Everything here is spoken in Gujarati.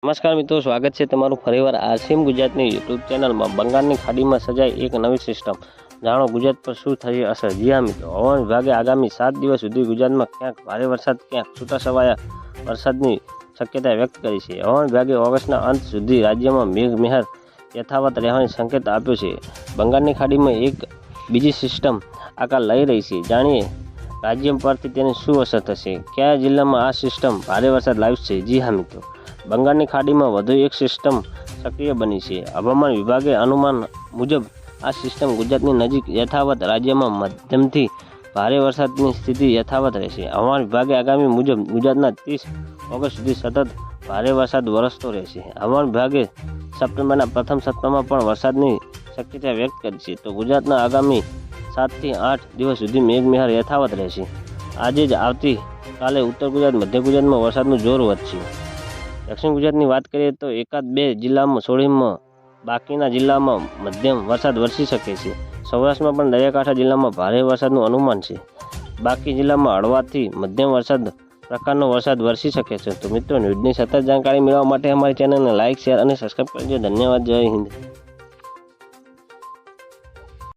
નમસ્કાર મિત્રો, સ્વાગત છે તમારું ફરીવાર આરસીએમ ગુજરાતની યુટ્યુબ ચેનલમાં. બંગાળની ખાડીમાં સજાઈ એક નવી સિસ્ટમ. જાણો ગુજરાત પર શું થઈ અસર જી હા મિત્રો, હવામાન વિભાગે આગામી સાત દિવસ સુધી ગુજરાતમાં ક્યાંક ભારે વરસાદ, ક્યાંક છૂટાછવાયા વરસાદની શક્યતા વ્યક્ત કરી છે. હવામાન વિભાગે ઓગસ્ટના અંત સુધી રાજ્યમાં મેઘમહેર યથાવત રહેવાની સંકેત આપ્યો છે. બંગાળની ખાડીમાં એક બીજી સિસ્ટમ આકાર લઈ રહી છે. જાણીએ રાજ્ય પરથી તેની શું અસર થશે? કયા જિલ્લામાં આ સિસ્ટમ ભારે વરસાદ લાવશે જી હા, મિત્રો. બંગાળની ખાડીમાં વધુ એક સિસ્ટમ સક્રિય બની છે. હવામાન વિભાગે અનુમાન મુજબ આ સિસ્ટમ ગુજરાતની નજીક યથાવત રાજ્યમાં મધ્યમથી ભારે વરસાદની સ્થિતિ યથાવત રહેશે. હવામાન વિભાગે આગામી મુજબ ગુજરાતના ત્રીસ ઓગસ્ટ સુધી સતત ભારે વરસાદ વરસતો રહેશે. હવામાન વિભાગે સપ્ટેમ્બરના પ્રથમ સપ્તાહમાં પણ વરસાદની શક્યતા વ્યક્ત કરી છે. તો ગુજરાતના આગામી સાતથી આઠ દિવસ સુધી મેઘમહેર યથાવત રહેશે. આજે જ આવતી કાલે ઉત્તર ગુજરાત, મધ્ય ગુજરાતમાં વરસાદનું જોર વધશે. દક્ષિણ ગુજરાતની વાત કરીએ તો એકાદ બે જિલ્લામાં, સોળીમાં, બાકીના જિલ્લામાં મધ્યમ વરસાદ વરસી શકે છે. સૌરાષ્ટ્રમાં પણ દરિયાકાંઠા જિલ્લામાં ભારે વરસાદનું અનુમાન છે. બાકી જિલ્લામાં હળવાથી મધ્યમ વરસાદ પ્રકારનો વરસાદ વરસી શકે છે. તો મિત્રો, ન્યૂઝની સતત જાણકારી મેળવવા માટે અમારી ચેનલને લાઇક, શેર અને સબસ્ક્રાઈબ કરજો. ધન્યવાદ. જય હિન્દ.